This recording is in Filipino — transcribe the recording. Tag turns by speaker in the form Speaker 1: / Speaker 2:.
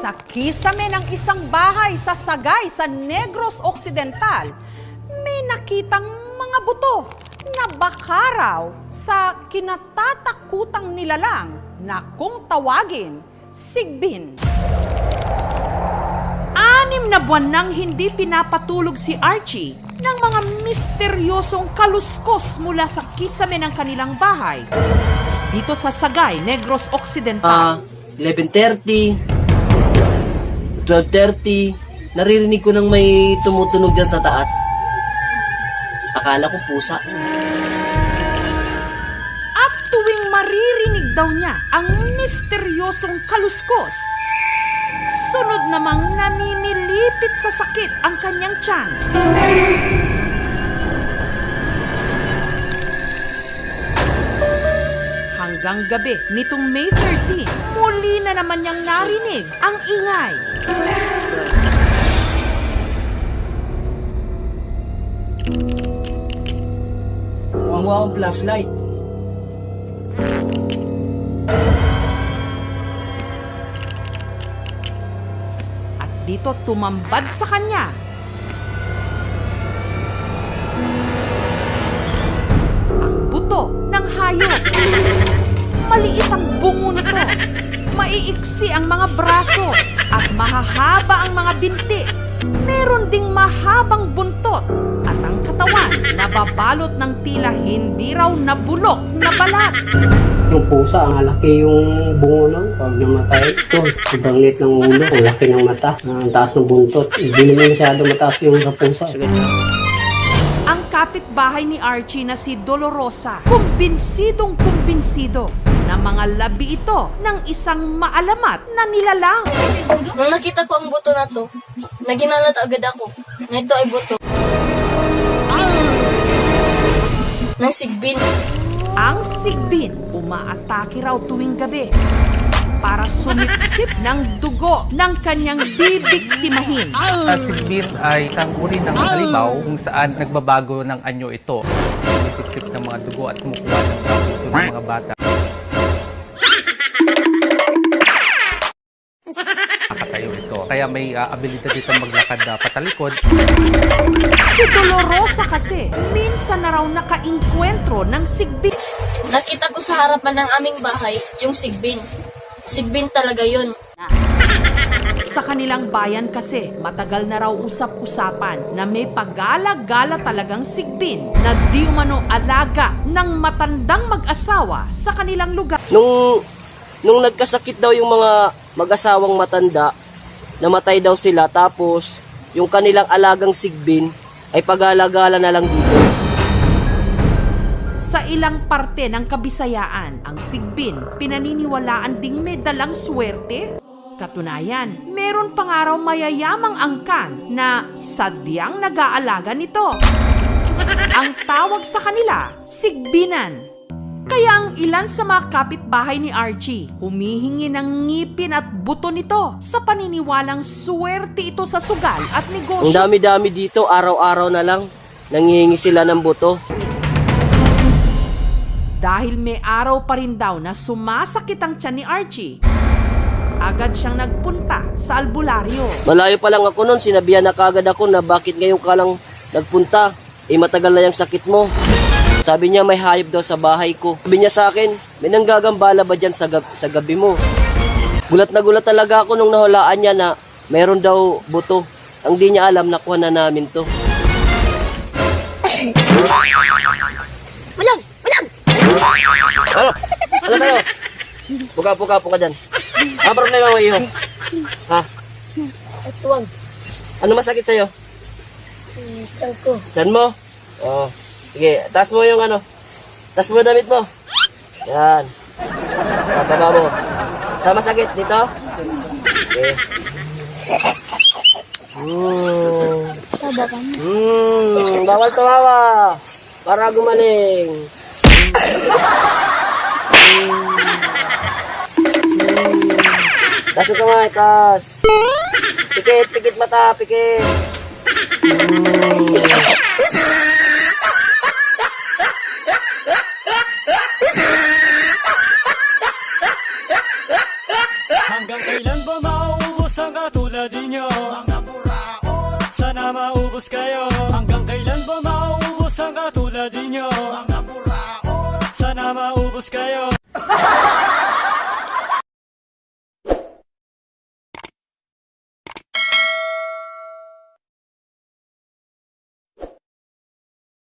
Speaker 1: Sa kisame ng isang bahay sa Sagay sa Negros Occidental, may nakitang mga buto na baka raw sa kinatatakutang nilalang na kung tawagin, sigbin. Anim na buwan nang hindi pinapatulog si Archie ng mga misteryosong kaluskos mula sa kisame ng kanilang bahay. Dito sa Sagay, Negros
Speaker 2: Ah,
Speaker 1: Occidental.
Speaker 2: 11.30, 12.30, naririnig ko nang may tumutunog dyan sa taas. Akala ko pusa.
Speaker 1: At tuwing maririnig daw niya ang misteryosong kaluskos, sunod namang namimilipit sa sakit ang kanyang tiyan. Hanggang gabi nitong May 13, muli na naman niyang narinig ang ingay.
Speaker 2: Kumuha akong flashlight.
Speaker 1: At dito tumambad sa kanya ang buto ng hayop. Maliit ang bungo nito. Maiiksi ang mga braso at mahahaba ang mga binti. Meron ding mahabang buntot at ang katawan nababalot ng tila hindi raw nabulok na balat.
Speaker 3: Yung pusa, ang laki yung bungo nun. Pag namatay, ito, sobrang liit ng ulo, ang laki ng mata, ang taas ng buntot. Hindi naman masyado mataas yung sa pusa.
Speaker 1: Ang kapitbahay ni Archie na si Dolorosa, kumbinsidong kumbinsido na mga labi ito ng isang maalamat na nilalang.
Speaker 4: Nung nakita ko ang buto na to, naginalat agad ako na ito ay buto. Ng sigbin.
Speaker 1: Ang sigbin, umaatake raw tuwing gabi para sumipsip ng dugo ng kanyang bibiktimahin.
Speaker 5: Ang sigbin ay isang uri ng halimaw kung saan nagbabago ng anyo ito. Sisip ng mga dugo at kumukuha ng mga bata. Nakatayo ito. Kaya may uh, abilidad dito maglakad na patalikod.
Speaker 1: Si Dolorosa kasi, minsan na raw nakainkwentro ng sigbin.
Speaker 4: Nakita ko sa harapan ng aming bahay yung sigbin. Sigbin talaga yun.
Speaker 1: Sa kanilang bayan kasi, matagal na raw usap-usapan na may pagala-gala talagang sigbin na di umano alaga ng matandang mag-asawa sa kanilang lugar.
Speaker 2: Nung, nung nagkasakit daw yung mga mag-asawang matanda, namatay daw sila, tapos yung kanilang alagang sigbin ay pag-alagala na lang dito.
Speaker 1: Sa ilang parte ng kabisayaan, ang sigbin pinaniniwalaan ding may dalang swerte. Katunayan, meron pang araw mayayamang angkan na sadyang nag-aalaga nito. Ang tawag sa kanila, sigbinan. Kaya ang ilan sa mga kapitbahay ni Archie, humihingi ng ngipin at buto nito sa paniniwalang swerte ito sa sugal at
Speaker 2: Ang
Speaker 1: negosyo.
Speaker 2: dami-dami dito, araw-araw na lang, nangihingi sila ng buto.
Speaker 1: Dahil may araw pa rin daw na sumasakit ang tiyan ni Archie, agad siyang nagpunta sa albularyo.
Speaker 2: Malayo pa lang ako noon, sinabihan na kagad ako na bakit ngayon ka lang nagpunta, eh matagal na yung sakit mo. Sabi niya may hayop daw sa bahay ko. Sabi niya sa akin, may nanggagambala ba dyan sa, gab- sa gabi mo? Gulat na gulat talaga ako nung nahulaan niya na meron daw buto. Ang di niya alam, nakuha na namin to.
Speaker 4: Malag! Malag!
Speaker 2: Ano? Ano sa'yo? Puka, puka, puka dyan. Ano problema mo iyo? Ha?
Speaker 4: Atuwag.
Speaker 2: Ano masakit sa'yo?
Speaker 4: Saan ko?
Speaker 2: Diyan mo? Oo. Sige, taas mo yung ano. Taas mo damit mo. Yan. Pababa mo. Sa masakit dito? Okay.
Speaker 4: Mo.
Speaker 2: Hmm. Bawal tumawa. Para gumaling. Hmm. Hmm. Taas yung taas. Pikit, pikit mata, pikit.
Speaker 6: Hanggang na maubos kayo Hanggang kailan ba maubos ang katulad ninyo? Mga buraon Sana maubos kayo.